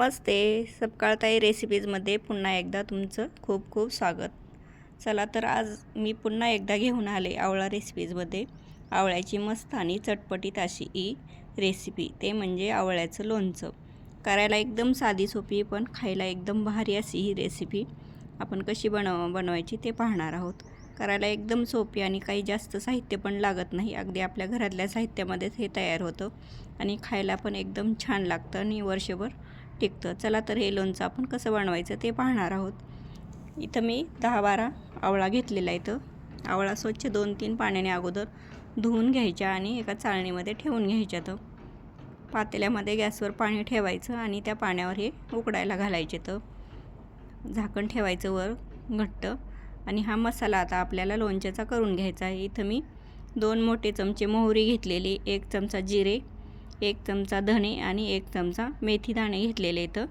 नमस्ते. सपकाळताई रेसिपीजमध्ये पुन्हा एकदा तुमचं खूप खूप स्वागत. चला तर आज मी पुन्हा एकदा घेऊन आले आवळा रेसिपीजमध्ये. आवळ्याची मस्त आणि चटपटीत अशी ही रेसिपी. ते म्हणजे आवळ्याचं लोणचं. करायला एकदम साधी सोपी पण खायला एकदम भारी अशी ही रेसिपी. आपण कशी बनव बनवायची ते पाहणार आहोत. करायला एकदम सोपी आणि काही जास्त साहित्य पण लागत नाही. अगदी आपल्या घरातल्या साहित्यामध्येच हे तयार होतं. आणि खायला पण एकदम छान लागतं आणि वर्षभर टिकतं. चला तर हे लोणचं आपण कसं बनवायचं ते पाहणार आहोत. इथं मी दहा बारा आवळा घेतलेला आहे इथं. आवळा स्वच्छ दोन तीन पाण्याने अगोदर धुवून घ्यायच्या आणि एका चाळणीमध्ये ठेवून घ्यायच्या तर पातेल्यामध्ये गॅसवर पाणी ठेवायचं आणि त्या पाण्यावर हे उकडायला घालायचे तर झाकण ठेवायचं वर घट्ट आणि हा मसाला आता आपल्याला लोणच्याचा करून घ्यायचा आहे. इथं मी दोन मोठे चमचे मोहरी घेतलेली एक चमचा जिरे एक चमचा धणे आणि एक चमचा मेथी दाणे घेतलेले इथं.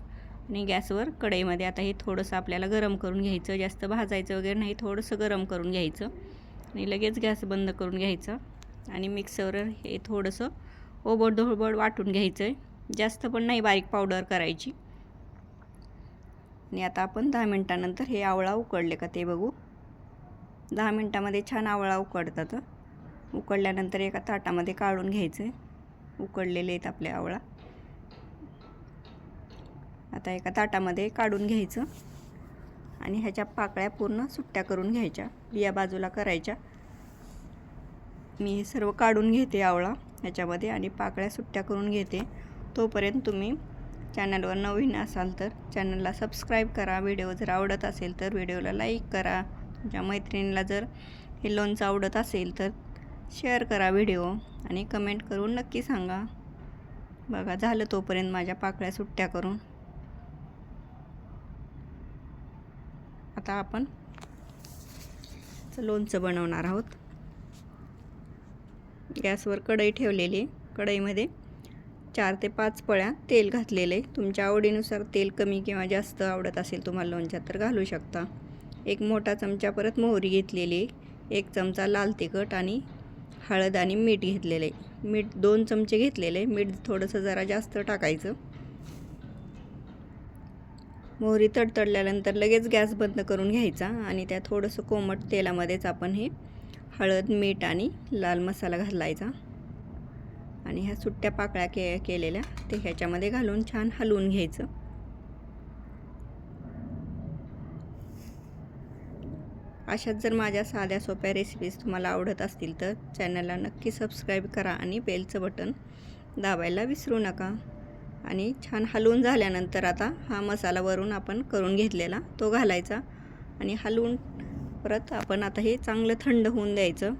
आणि गॅसवर कढईमध्ये आता हे थोडंसं आपल्याला गरम करून घ्यायचं जास्त भाजायचं वगैरे नाही थोडंसं गरम करून घ्यायचं. आणि लगेच गॅस बंद करून घ्यायचा. आणि मिक्सरवर हे थोडंसं ओबड धोबड वाटून घ्यायचं आहे जास्त पण नाही बारीक पावडर करायची. आणि आता आपण दहा मिनटानंतर हे आवळा उकडले का ते बघू. दहा मिनटामध्ये छान आवळा उकडतात. उकडल्यानंतर एका ताटामध्ये काढून घ्यायचं आहे उकडलेले आहेत आपले आवळा. आता एका ताटामध्ये काढून घ्यायचं. आणि ह्याच्या पाकळ्या पूर्ण सुट्ट्या करून घ्यायच्या. बिया बाजूला करायच्या. मी हे सर्व काढून घेते आवळा ह्याच्यामध्ये आणि पाकळ्या सुट्ट्या करून घेते. तोपर्यंत तुम्ही चॅनलवर नवीन असाल तर चॅनलला सबस्क्राईब करा. व्हिडिओ जर आवडत असेल तर व्हिडिओला लाईक करा. तुमच्या मैत्रिणीला जर हे लोणचं आवडत असेल तर शेअर करा व्हिडिओ आणि कमेंट करून नक्की सांगा. बघा झालं तोपर्यंत माझ्या पाकळ्या सुट्ट्या करून. आता आपण लोणचं बनवणार आहोत. गॅसवर कढई ठेवलेली. कढईमध्ये चार ते पाच पळ्या तेल घातलेले. तुमच्या आवडीनुसार तेल कमी किंवा जास्त आवडत असेल तुम्हाला लोणच्यात तर घालू शकता. एक मोठा चमचा परत मोहरी घेतलेली. एक चमचा लाल तिखट आणि हळद आणि मीठ घेतलेलं. आहे मीठ दोन चमचे घेतलेले. मीठ थोडंसं जरा जास्त टाकायचं. मोहरी तडतडल्यानंतर लगेच गॅस बंद करून घ्यायचा आणि त्या थोडंसं कोमट तेलामध्येच आपण हे हळद मीठ आणि लाल मसाला घालायचा. आणि ह्या सुट्ट्या पाकळ्या के केलेल्या ते ह्याच्यामध्ये घालून छान हलवून घ्यायचं. अशाच जर माझ्या साध्या सोप्या रेसिपीज तुम्हाला आवडत असतील तर चॅनलला नक्की सबस्क्राईब करा आणि बेलचं बटन दाबायला विसरू नका. आणि छान हलवून झाल्यानंतर आता हा मसाला वरून आपण करून घेतलेला तो घालायचा आणि हलवून परत आपण आता हे चांगलं थंड होऊन द्यायचं.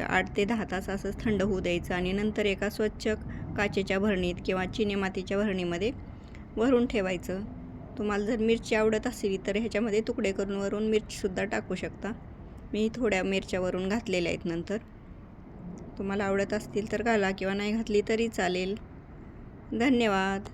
आठ ते दहा तास असंच थंड होऊ द्यायचं आणि नंतर एका स्वच्छ काचेच्या भरणीत किंवा चिनी मातीच्या भरणीमध्ये भरून ठेवायचं. तुम्हाला जर मिरची आवडत असेल तर ह्याच्यामध्ये तुकडे करून वरून मिरचीसुद्धा टाकू शकता. मी थोड्या मिरच्यावरून घातलेल्या आहेत नंतर. तुम्हाला आवडत असतील तर घाला किंवा नाही घातली तरी चालेल. धन्यवाद.